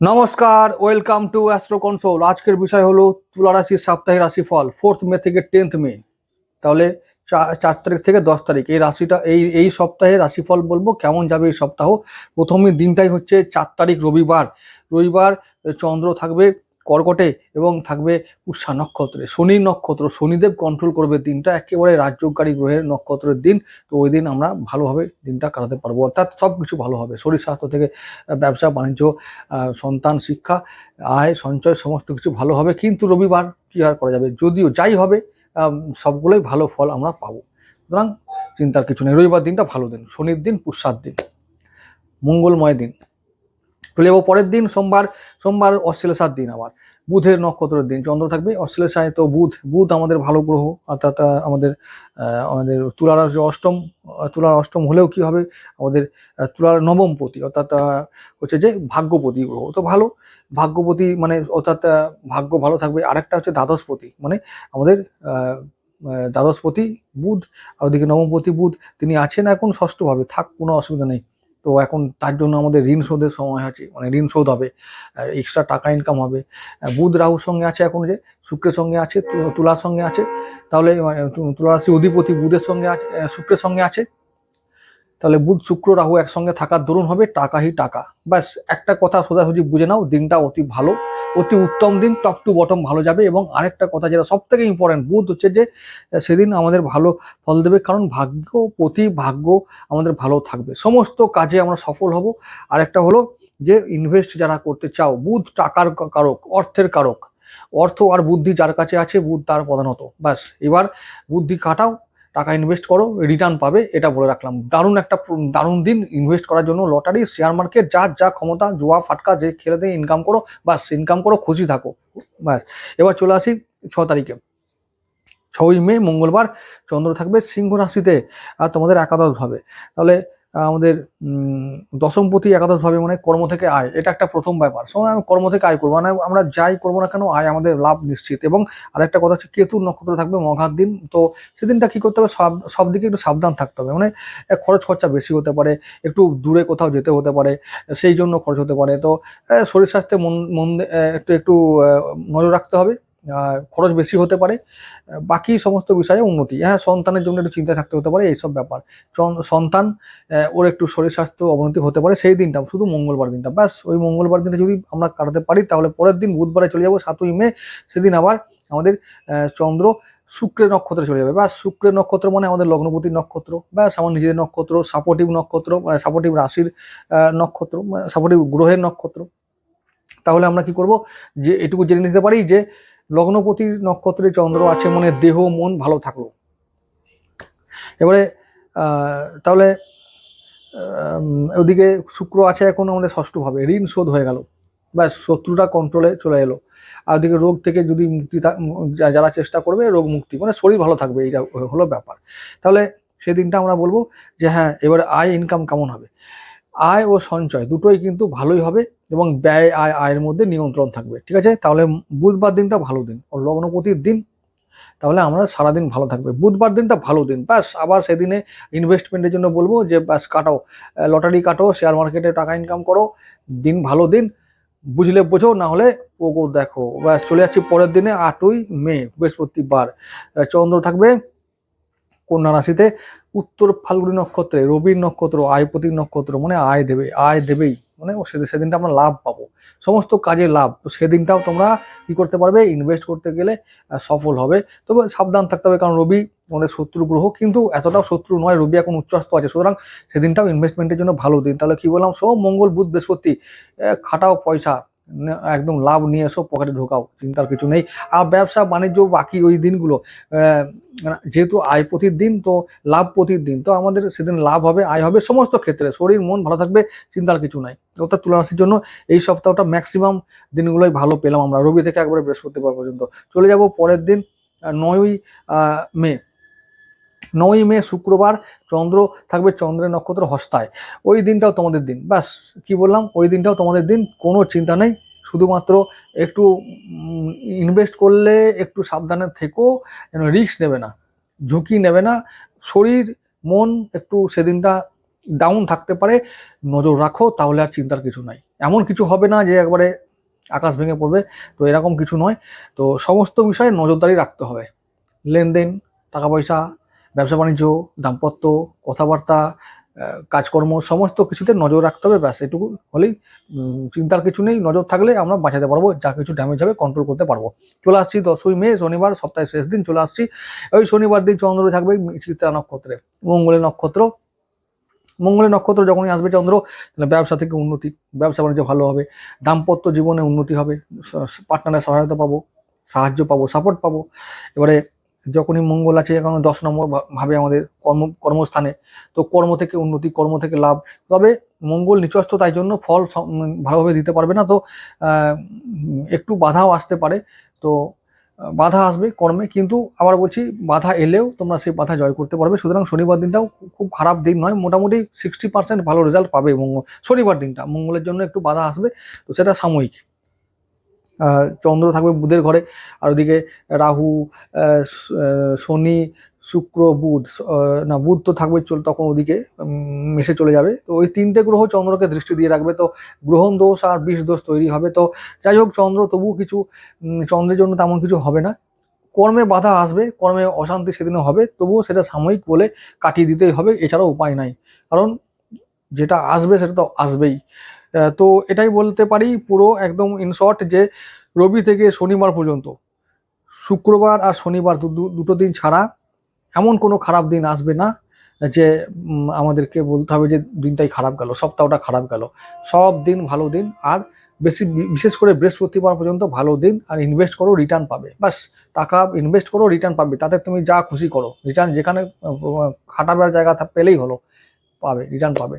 নমস্কার welcome to astro console আজকের বিষয় হলো তুলা রাশির সাপ্তাহিক রাশিফল ফোর্থ মে থেকে টেন্থ মে তাহলে চার তারিখ থেকে দশ তারিখ। এই রাশিটা এই এই সপ্তাহে রাশিফল বলব, কেমন যাবে এই সপ্তাহ? প্রথমে দিনটাই হচ্ছে চার তারিখ রবিবার। রবিবার চন্দ্র থাকবে কর্কটে এবং থাকবে উষা নক্ষত্রে। শনি নক্ষত্র, শনিদেব কন্ট্রোল করবে দিনটা। একেবারে রাজ্যকারী গ্রহের নক্ষত্রের দিন। তো ওই দিন আমরা ভালোভাবে দিনটা কাটাতে পারব। অর্থাৎ সব কিছু ভালো হবে শরীর স্বাস্থ্য থেকে ব্যবসা, বাণিজ্য সন্তান, শিক্ষা, আয়, সঞ্চয়, সমস্ত কিছু ভালো হবে কিন্তু রবিবার কি আর করা যাবে? যদিও যাই হবে সবগুলোই ভালো ফল আমরা পাবো। সুতরাং চিন্তার কিছু নেই। রবিবার দিনটা ভালো দিন। শনির দিন, পুষ্যার দিন। মঙ্গলময় দিন। চলে যাব পরের দিন, সোমবার সোমবার অশ্লেষার দিন আবার। বুধের নক্ষত্রের দিন, চন্দ্র থাকবে অশ্লেষায়। তো বুধ বুধ আমাদের ভালো গ্রহ, অর্থাৎ আমাদের আমাদের তুলার অষ্টম তুলার অষ্টম হলেও কি হবে? আমাদের তুলার নবমপতি অর্থাৎ হচ্ছে যে ভাগ্যপতি গ্রহ। তো ভালো, ভাগ্যপতি মানে অর্থাৎ ভাগ্য ভালো থাকবে। আরেকটা হচ্ছে দ্বাদশপতি মানে আমাদের দ্বাদশপতি বুধ, আর ওদিকে নবমপতি বুধ। তিনি আছেন এখন ষষ্ঠভাবে, থাক, কোনো অসুবিধা নেই। তো এখন তার জন্য আমাদের ঋণ শোধের সময় আছে মানে ঋণ শোধ হবে এক্সট্রা টাকা ইনকাম হবে। বুধ রাহুর সঙ্গে আছে এখন যে, শুক্রের সঙ্গে আছে তুলার সঙ্গে আছে, তাহলে মানে তু- অধিপতি বুধের সঙ্গে আছে শুক্রের সঙ্গে আছে। তাহলে বুধ শুক্র রাহু একসঙ্গে থাকার দরুন হবে টাকাই টাকা। ব্যাস, একটা কথা সোজাসুজি বুঝে নাও, দিনটা অতি ভালো, অতি উত্তম দিন টপ টু বটম ভালো যাবে এবং আরেকটা কথা যেটা সব থেকে ইম্পর্টেন্ট বুধ হচ্ছে যে সেদিন আমাদের ভালো ফল দেবে, কারণ ভাগ্য প্রতি ভাগ্য আমাদের ভালো থাকবে। সমস্ত কাজে আমরা সফল হব। আরেকটা হলো যে ইনভেস্ট যারা করতে চাও, বুধ টাকার কারক, অর্থের কারক। অর্থ আর বুদ্ধি যার কাছে আছে, বুধ তার প্রধানত। ব্যাস, এবার বুদ্ধি কাটাও টাকা ইনভেস্ট করো রিটার্ন পাবে, এটা বলে রাখলাম। দারুণ একটা দারুণ দিন ইনভেস্ট করার জন্য লটারি শেয়ার মার্কেট যা যা ক্ষমতা, জোয়া, ফাটকা, যে খেলে দিয়ে ইনকাম করো বাস ইনকাম করো, খুশি থাকো। ব্যাস, এবার চলে আসি ছ তারিখে। ছয়ই মে, মঙ্গলবার, চন্দ্র থাকবে সিংহ রাশিতে, আর তোমাদের একাদশ হবে তাহলে আমাদের উম, দশমপতি একাদশ ভাবে মানে কর্ম থেকে আয়। এটা একটা প্রথম ব্যাপার। সময় আমি কর্ম থেকে আয় করব। মানে আমরা যাই করব না কেন আয় আমাদের লাভ নিশ্চিত। এবং আরেকটা কথা হচ্ছে কেতুর নক্ষত্র থাকবে মঘার দিন। তো সেদিনটা কি করতে হবে? সব সব দিকে একটু সাবধান থাকতে হবে। মানে খরচ খরচা বেশি হতে পারে একটু দূরে কোথাও যেতে হতে পারে সেই জন্য খরচ হতে পারে। তো শরীর স্বাস্থ্যে মন মন একটু একটু নজর রাখতে হবে। খরচ বেশি হতে পারে। বাকি সমস্ত বিষয়ে উন্নতি। হ্যাঁ সন্তানের জন্য একটু চিন্তা থাকতে হতে পারে, এইসব ব্যাপার। সন্তান ওর একটু শরীর স্বাস্থ্য অবনতি হতে পারে সেই দিনটা, শুধু মঙ্গলবার দিনটা। ব্যাস, ওই মঙ্গলবার দিনটা যদি আমরা কাটাতে পারি, তাহলে পরের দিন বুধবারে চলে যাব, সাতই মে, সেদিন আবার আমাদের চন্দ্র শুক্রের নক্ষত্রে চলে যাবে। ব্যাস, শুক্রের নক্ষত্র মানে আমাদের লগ্নপতির নক্ষত্র। ব্যাস, আমার নিজেদের নক্ষত্র, সাপোর্টিভ নক্ষত্র মানে সাপোর্টিভ রাশির নক্ষত্র সাপোর্টিভ গ্রহের নক্ষত্র। তাহলে আমরা কি করব? যে, এটুকু জেনে নিতে পারি যে লগ্নপতির নক্ষত্রে চন্দ্র আছে মানে দেহ, মন ভালো থাকল। এবারে তাহলে ওদিকে শুক্র আছে এখন আমাদের ষষ্ঠভাবে, ঋণ শোধ হয়ে গেল। ব্যাস, শত্রুটা কন্ট্রোলে চলে এলো। আর ওদিকে রোগ থেকে যদি মুক্তি যারা চেষ্টা করবে, রোগ মুক্তি মানে শরীর ভালো থাকবে, এইটা হলো ব্যাপার। তাহলে, সেদিনটা আমরা বলব যে হ্যাঁ এবারে আয় ইনকাম কেমন হবে? আয় ও সঞ্চয় দুটোই কিন্তু ভালোই হবে এবং ব্যয়, আয়, আয়ের মধ্যে নিয়ন্ত্রণ থাকবে। ঠিক আছে? তাহলে বুধবার দিনটা ভালো দিন। ও লগ্নপতির দিন। তাহলে আমরা সারাদিন ভালো থাকবে। বুধবার দিনটা ভালো দিন। ব্যাস, আবার সেদিনে ইনভেস্টমেন্টের জন্য বলব যে ব্যাস, কাটাও। লটারি কাটো শেয়ার মার্কেটে টাকা ইনকাম করো। দিন ভালো দিন। বুঝলে বোঝো, না হলে পোগো দেখো। ব্যাস, চলে যাচ্ছি পরের দিনে আটই মে, বৃহস্পতিবার। চন্দ্র থাকবে কন্যা রাশিতে। উত্তর ফাল্গুনি নক্ষত্রে রবির নক্ষত্র আয়পতির নক্ষত্র মানে আয় দেবে, আয় দেবেই। মানে সেদিন, সেদিনটা আমরা লাভ পাবো। সমস্ত কাজে লাভ। তো সেদিনটাও তোমরা কি করতে পারবে? ইনভেস্ট করতে গেলে সফল হবে। তবে সাবধান থাকতে হবে, কারণ রবি আমাদের শত্রু গ্রহ, কিন্তু এতটাও শত্রু নয়, রবি এখন উচ্চস্ত আছে। সুতরাং সেদিনটাও ইনভেস্টমেন্টের জন্য ভালো দিন। তাহলে কি বললাম? সোম, মঙ্গল, বুধ, বৃহস্পতি খাটাও পয়সা। একদম লাভ নিয়ে এসো, পকেটে ঢোকাও, চিন্তার কিছু নেই। আর ব্যবসা, বাণিজ্য বাকি ওই দিনগুলো মানে যেহেতু আয় প্রতির দিন তো লাভ প্রতির দিন তো আমাদের সেদিন লাভ হবে, আয় হবে সমস্ত ক্ষেত্রে। শরীর, মন ভালো থাকবে, চিন্তার কিছু নাই। অর্থাৎ তুলা রাশির জন্য এই সপ্তাহটা ম্যাক্সিমাম দিনগুলোই ভালো পেলাম আমরা। রবি থেকে একবারে বৃহস্পতিবার পর্যন্ত। চলে যাব পরের দিন নয়ই মে। নয়ই মে শুক্রবার চন্দ্র থাকবে চন্দ্রের নক্ষত্র হস্তায়। ওই দিনটাও তোমাদের দিন। ব্যাস, কি বললাম? ওই দিনটাও তোমাদের দিন, কোনো চিন্তা নেই। শুধুমাত্র একটু ইনভেস্ট করলে একটু সাবধানে থেকো, যেন রিস্ক নেবে না, ঝুঁকি নেবে না। শরীর, মন একটু সেদিনটা ডাউন থাকতে পারে। নজর রাখো, তাহলে আর চিন্তার কিছু নাই। এমন কিছু হবে না যে একবারে আকাশ ভেঙে পড়বে, তো এরকম কিছু নয়। তো সমস্ত বিষয়ে নজরদারি রাখতে হবে। লেনদেন, টাকা পয়সা ব্যবসা বাণিজ্য, দাম্পত্য, কথাবার্তা কাজকর্ম, সমস্ত কিছুতে নজর রাখতে হবে, ব্যাস, এটুকু হলেই চিন্তার কিছু নেই, নজর থাকলে আমরা বাঁচাতে পারব, যা কিছু ড্যামেজ হবে কন্ট্রোল করতে পারব। চলে আসছি দশই মে, শনিবার, সপ্তাহের শেষ দিন, চলে আসছি ওই শনিবার দিন চন্দ্র থাকবে চিত্রা নক্ষত্রে মঙ্গলের নক্ষত্র। মঙ্গলের নক্ষত্র যখনই আসবে চন্দ্র, তাহলে ব্যবসা থেকে উন্নতি, ব্যবসা বাণিজ্য ভালো হবে, দাম্পত্য জীবনে উন্নতি হবে পার্টনারের সহায়তা পাবো, সাহায্য পাবো সাপোর্ট পাবো। এবারে যখনই মঙ্গল আছে, এখন দশ নম্বর ভাবে আমাদের কর্ম, কর্মস্থানে। তো কর্ম থেকে উন্নতি, কর্ম থেকে লাভ। তবে মঙ্গল নিচস্থ, তাই জন্য ফল ভালোভাবে দিতে পারবে না। তো একটু বাধাও আসতে পারে। তো বাধা আসবে কর্মে। কিন্তু আবার বলছি, বাধা এলেও তোমরা সেই বাধা জয় করতে পারবে। সুতরাং শনিবার দিনটাও খুব খারাপ দিন নয়। মোটামুটি সিক্সটি পার্সেন্ট ভালো রেজাল্ট পাবে মঙ্গল। শনিবার দিনটা, মঙ্গলের জন্য একটু বাধা আসবে। তো সেটা সাময়িক। চন্দ্র থাকবে বুধের ঘরে। আর ওদিকে রাহু শনি, শুক্র, বুধ না, বুধ তো থাকবে চল, তখন ওদিকে মেশে চলে যাবে। তো ওই তিনটে গ্রহ চন্দ্রকে দৃষ্টি দিয়ে রাখবে। তো গ্রহণ দোষ আর বিষ দোষ তৈরি হবে। তো যাই হোক, চন্দ্র তবুও কিছু চন্দ্রের জন্য তেমন কিছু হবে না। কর্মে বাধা আসবে, কর্মে অশান্তি সেদিনও হবে। তবুও সেটা সাময়িক বলে কাটিয়ে দিতেই হবে, এছাড়াও উপায় নাই। কারণ যেটা আসবে, সেটা তো আসবেই। তো এটাই বলতে পারি পুরো একদম ইন শর্ট যে রবি থেকে শনিবার পর্যন্ত। শুক্রবার আর শনিবার দুটো দিন ছাড়া এমন কোনো খারাপ দিন আসবে না যে আমাদেরকে বলতে হবে যে দিনটাই খারাপ গেল, সপ্তাহটা খারাপ গেল। সব দিন ভালো দিন আর বেশি বিশেষ করে বৃহস্পতিবার পর্যন্ত ভালো দিন আর ইনভেস্ট করো রিটার্ন পাবে। বাস টাকা ইনভেস্ট করো রিটার্ন পাবে। তাতে তুমি যা খুশি করো রিটার্ন যেখানে খাটাবার জায়গা পেলেই হলো, পাবে রিটার্ন পাবে।